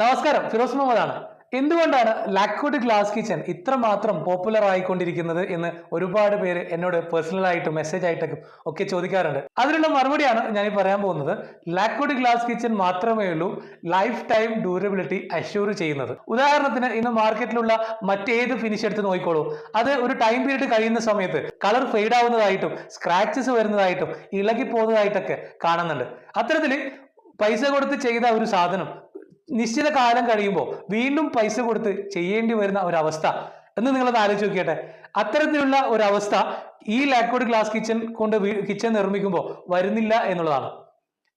നമസ്കാരം ഫിറോസ് മുഹമ്മദാണ്. എന്തുകൊണ്ടാണ് ലാക്വുഡ് ഗ്ലാസ് കിച്ചൺ ഇത്രമാത്രം പോപ്പുലർ ആയിക്കൊണ്ടിരിക്കുന്നത് എന്ന് ഒരുപാട് പേര് എന്നോട് പേഴ്സണൽ ആയിട്ടും മെസ്സേജ് ആയിട്ടൊക്കെ ഒക്കെ ചോദിക്കാറുണ്ട്. അതിനുള്ള മറുപടിയാണ് ഞാൻ ഈ പറയാൻ പോകുന്നത്. ലാക്വുഡ് ഗ്ലാസ് കിച്ചൺ മാത്രമേ ഉള്ളൂ ലൈഫ് ടൈം ഡ്യൂറബിലിറ്റി അഷ്യൂർ ചെയ്യുന്നത്. ഉദാഹരണത്തിന് ഇന്ന് മാർക്കറ്റിലുള്ള മറ്റേത് ഫിനിഷ് എടുത്ത് നോക്കിക്കോളൂ. അത് ഒരു ടൈം പീരീഡ് കഴിയുന്ന സമയത്ത് കളർ ഫെയ്ഡ് ആവുന്നതായിട്ടും സ്ക്രാച്ചസ് വരുന്നതായിട്ടും ഇളകി പോകുന്നതായിട്ടൊക്കെ കാണുന്നുണ്ട്. അത്തരത്തിൽ പൈസ കൊടുത്ത് ചെയ്ത ഒരു സാധനം നിശ്ചിത കാലം കഴിയുമ്പോൾ വീണ്ടും പൈസ കൊടുത്ത് ചെയ്യേണ്ടി വരുന്ന ഒരവസ്ഥ. എന്ന് നിങ്ങളത് ആലോചിച്ച് നോക്കിയട്ടെ. അത്തരത്തിലുള്ള ഒരവസ്ഥ ഈ ലാക്കോഡ് ഗ്ലാസ് കിച്ചൺ കൊണ്ട് കിച്ചൺ നിർമ്മിക്കുമ്പോൾ വരുന്നില്ല എന്നുള്ളതാണ്.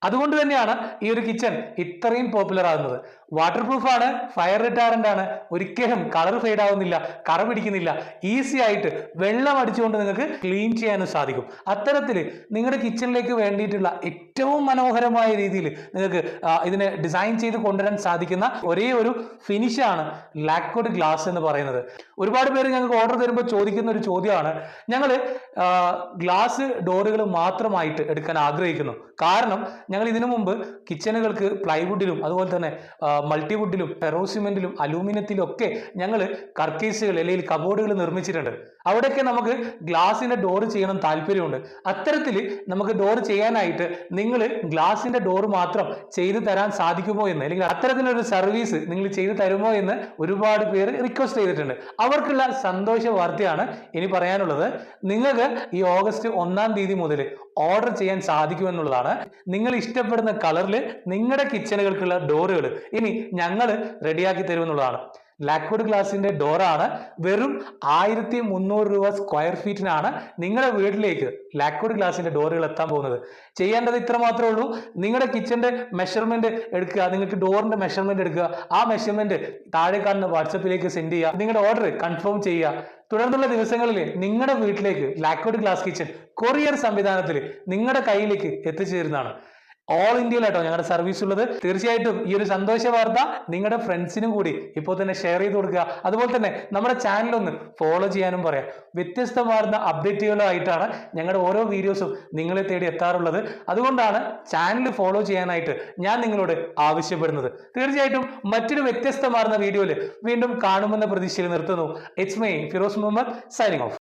അതുകൊണ്ട് തന്നെയാണ് ഈ ഒരു കിച്ചൺ ഇത്രയും പോപ്പുലർ ആകുന്നത്. വാട്ടർ പ്രൂഫ് ആണ് ഫയർ റിട്ടാറന്റ് ആണ്. ഒരിക്കലും കളർ ഫെയ്ഡ് ആവുന്നില്ല കറ പിടിക്കുന്നില്ല ഈസി ആയിട്ട് വെള്ളം അടിച്ചുകൊണ്ട് നിങ്ങൾക്ക് ക്ലീൻ ചെയ്യാനും സാധിക്കും. അത്തരത്തിൽ നിങ്ങളുടെ കിച്ചണിലേക്ക് വേണ്ടിയിട്ടുള്ള ഏറ്റവും മനോഹരമായ രീതിയിൽ നിങ്ങൾക്ക് ഇതിനെ ഡിസൈൻ ചെയ്ത് കൊണ്ടുവരാൻ സാധിക്കുന്ന ഒരേ ഒരു ഫിനിഷാണ് ലാക്കോഡ് ഗ്ലാസ് എന്ന് പറയുന്നത്. ഒരുപാട് പേര് ഞങ്ങൾക്ക് ഓർഡർ തരുമ്പോൾ ചോദിക്കുന്ന ഒരു ചോദ്യമാണ്. ഞങ്ങൾ ഗ്ലാസ് ഡോറുകൾ മാത്രമായിട്ട് എടുക്കാൻ ആഗ്രഹിക്കുന്നു. കാരണം ഞങ്ങൾ ഇതിനു മുമ്പ് കിച്ചണുകൾക്ക് പ്ലൈവുഡിലും അതുപോലെ തന്നെ മൾട്ടിവുഡിലും ഫെറോസിമെന്റിലും അലൂമിനിയത്തിലും ഒക്കെ ഞങ്ങൾ കർക്കേസുകൾ അല്ലെങ്കിൽ കബോർഡുകൾ നിർമ്മിച്ചിട്ടുണ്ട്. അവിടെയൊക്കെ നമുക്ക് ഗ്ലാസിന്റെ ഡോർ ചെയ്യണം താല്പര്യമുണ്ട്. അത്തരത്തിൽ നമുക്ക് ഡോർ ചെയ്യാനായിട്ട് നിങ്ങൾ ഗ്ലാസിന്റെ ഡോർ മാത്രം ചെയ്തു തരാൻ സാധിക്കുമോ എന്ന് അല്ലെങ്കിൽ അത്തരത്തിലൊരു സർവീസ് നിങ്ങൾ ചെയ്തു തരുമോ എന്ന് ഒരുപാട് പേര് റിക്വസ്റ്റ് ചെയ്തിട്ടുണ്ട്. അവർക്കുള്ള സന്തോഷ വാർത്തയാണ് ഇനി പറയാനുള്ളത്. നിങ്ങൾക്ക് ഈ ഓഗസ്റ്റ് ഒന്നാം തീയതി മുതൽ ഓർഡർ ചെയ്യാൻ സാധിക്കുമെന്നുള്ളതാണ് നിങ്ങൾ ഇഷ്ടപ്പെടുന്ന കളറിൽ നിങ്ങളുടെ കിച്ചണുകൾക്കുള്ള ഡോറുകൾ ഇനി ഞങ്ങൾ റെഡിയാക്കി തരുമെന്നുള്ളതാണ് ലാക്വുഡ് ഗ്ലാസിന്റെ ഡോറാണ് വെറും ആയിരത്തി മുന്നൂറ് രൂപ സ്ക്വയർ ഫീറ്റിനാണ് നിങ്ങളുടെ വീട്ടിലേക്ക് ലാക്വുഡ് ഗ്ലാസിന്റെ ഡോറുകൾ എത്താൻ പോകുന്നത്. ചെയ്യേണ്ടത് ഇത്ര മാത്രമേ ഉള്ളൂ. നിങ്ങളുടെ കിച്ചന്റെ മെഷർമെന്റ് എടുക്കുക. നിങ്ങൾക്ക് ഡോറിന്റെ മെഷർമെന്റ് എടുക്കുക. ആ മെഷർമെന്റ് താഴെ കാണുന്ന വാട്സപ്പിലേക്ക് സെൻഡ് ചെയ്യുക. നിങ്ങളുടെ ഓർഡർ കൺഫേം ചെയ്യുക. തുടർന്നുള്ള ദിവസങ്ങളിൽ നിങ്ങളുടെ വീട്ടിലേക്ക് ലാക്കോഡ് ഗ്ലാസ് കിച്ചൺ കൊറിയർ സംവിധാനത്തിൽ നിങ്ങളുടെ കയ്യിലേക്ക് എത്തിച്ചേരുന്നതാണ്. ഓൾ ഇന്ത്യയിലാട്ടോ ഞങ്ങളുടെ സർവീസ് ഉള്ളത്. തീർച്ചയായിട്ടും ഈ ഒരു സന്തോഷ വാർത്ത നിങ്ങളുടെ ഫ്രണ്ട്സിനും കൂടി ഇപ്പോൾ തന്നെ ഷെയർ ചെയ്ത് കൊടുക്കുക. അതുപോലെ തന്നെ നമ്മുടെ ചാനൽ ഒന്ന് ഫോളോ ചെയ്യാനും പറയാം. വ്യത്യസ്തമാർന്ന അപ്ഡേറ്റുകളായിട്ടാണ് ഞങ്ങളുടെ ഓരോ വീഡിയോസും നിങ്ങളെ തേടി എത്താറുള്ളത്. അതുകൊണ്ടാണ് ചാനൽ ഫോളോ ചെയ്യാനായിട്ട് ഞാൻ നിങ്ങളോട് ആവശ്യപ്പെടുന്നത്. തീർച്ചയായിട്ടും മറ്റൊരു വ്യത്യസ്തമാർന്ന വീഡിയോയിൽ വീണ്ടും കാണുമെന്ന പ്രതീക്ഷയിൽ നിർത്തുന്നു. It's my Firoz Muhammad signing off